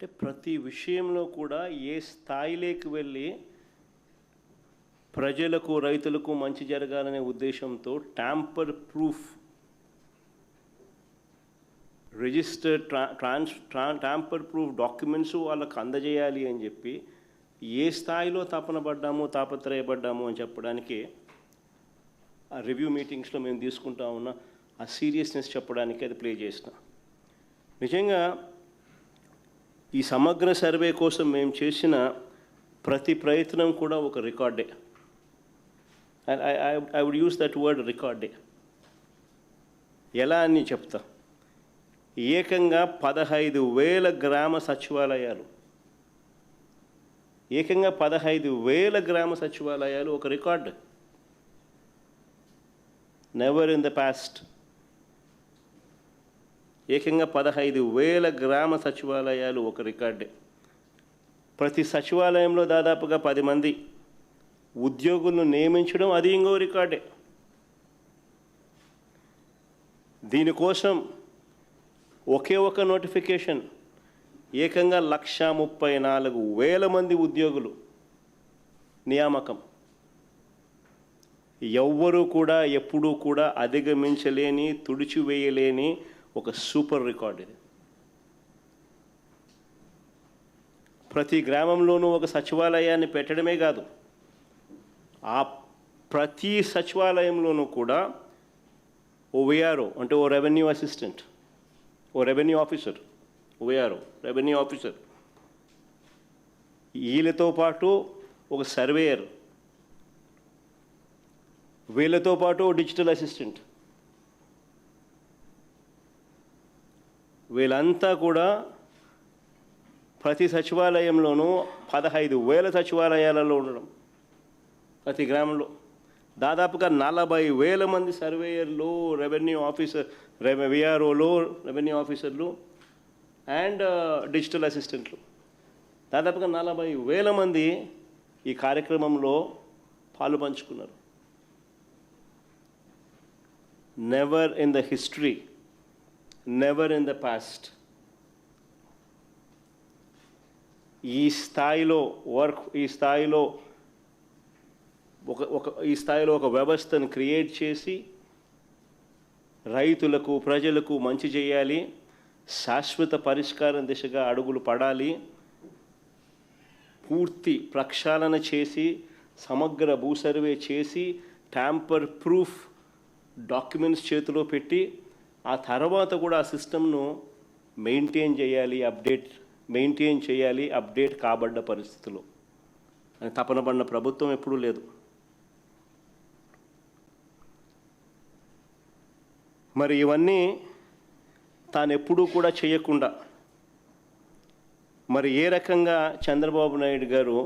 అంటే ప్రతి విషయంలో కూడా ఏ స్థాయిలోకి వెళ్ళి ప్రజలకు రైతులకు మంచి జరగాలనే ఉద్దేశంతో ట్యాంపర్ ప్రూఫ్ రిజిస్టర్ ట్రా ట్రాన్స్ ట్రా ట్యాంపర్ ప్రూఫ్ డాక్యుమెంట్స్ వాళ్ళకు అందజేయాలి అని చెప్పి ఏ స్థాయిలో తపన పడ్డాము తాపత్రయపడ్డాము అని చెప్పడానికి ఆ రివ్యూ మీటింగ్స్లో మేము తీసుకుంటా ఉన్న ఆ సీరియస్నెస్ చెప్పడానికి అది ప్లే చేసిన. నిజంగా ఈ సమగ్ర సర్వే కోసం మేము చేసిన ప్రతి ప్రయత్నం కూడా ఒక రికార్డే. I would use that word రికార్డే. ఎలా అని చెప్తా. ఏకంగా పదహైదు వేల గ్రామ సచివాలయాలు. ఏకంగా పదహైదు వేల గ్రామ సచివాలయాలు ఒక record. Never in the past ఏకంగా పదహైదు వేల గ్రామ సచివాలయాలు ఒక రికార్డే. ప్రతి సచివాలయంలో దాదాపుగా పది మంది ఉద్యోగులను నియమించడం అది ఇంకో రికార్డే. దీనికోసం ఒకే ఒక నోటిఫికేషన్ ఏకంగా లక్ష ముప్పై నాలుగు వేల మంది ఉద్యోగులు నియామకం. ఎవ్వరూ కూడా ఎప్పుడూ కూడా అధిగమించలేని తుడిచివేయలేని ఒక సూపర్ రికార్డ్ ఇది. ప్రతి గ్రామంలోనూ ఒక సచివాలయాన్ని పెట్టడమే కాదు ఆ ప్రతి సచివాలయంలోనూ కూడా ఓ విఆర్ఓ అంటే ఓ రెవెన్యూ అసిస్టెంట్ ఓ రెవెన్యూ ఆఫీసర్ ఓఆర్ఓ రెవెన్యూ ఆఫీసర్. వీళ్ళతో పాటు ఒక సర్వేయర్ వీళ్ళతో పాటు ఓ డిజిటల్ అసిస్టెంట్. వీళ్ళంతా కూడా ప్రతి సచివాలయంలోనూ పదహైదు వేల సచివాలయాలలో ఉండడం. ప్రతి గ్రామంలో దాదాపుగా నలభై వేల మంది సర్వేయర్లు రెవెన్యూ ఆఫీసర్ విఆర్ఓలు రెవెన్యూ ఆఫీసర్లు అండ్ డిజిటల్ అసిస్టెంట్లు. దాదాపుగా నలభై వేల మంది ఈ కార్యక్రమంలో పాలు పంచుకున్నారు. Never in the history never in the past ఈ స్థాయిలో వర్క్ ఈ స్థాయిలో ఒక ఒక ఈ స్థాయిలో ఒక వ్యవస్థను క్రియేట్ చేసి రైతులకు ప్రజలకు మంచి చేయాలి శాశ్వత పరిష్కారం దిశగా అడుగులు పడాలి పూర్తి ప్రక్షాళన చేసి సమగ్ర భూ సర్వే చేసి ట్యాంపర్ ప్రూఫ్ డాక్యుమెంట్స్ చేతిలో పెట్టి ఆ తర్వాత కూడా ఆ సిస్టమ్ను మెయింటైన్ చేయాలి అప్డేట్ మెయింటైన్ చేయాలి అప్డేట్ కాబడ్డ పరిస్థితిలో అని తపన పడిన ప్రభుత్వం ఎప్పుడూ లేదు. మరి ఇవన్నీ తాను ఎప్పుడూ కూడా చేయకుండా మరి ఏ రకంగా చంద్రబాబు నాయుడు గారు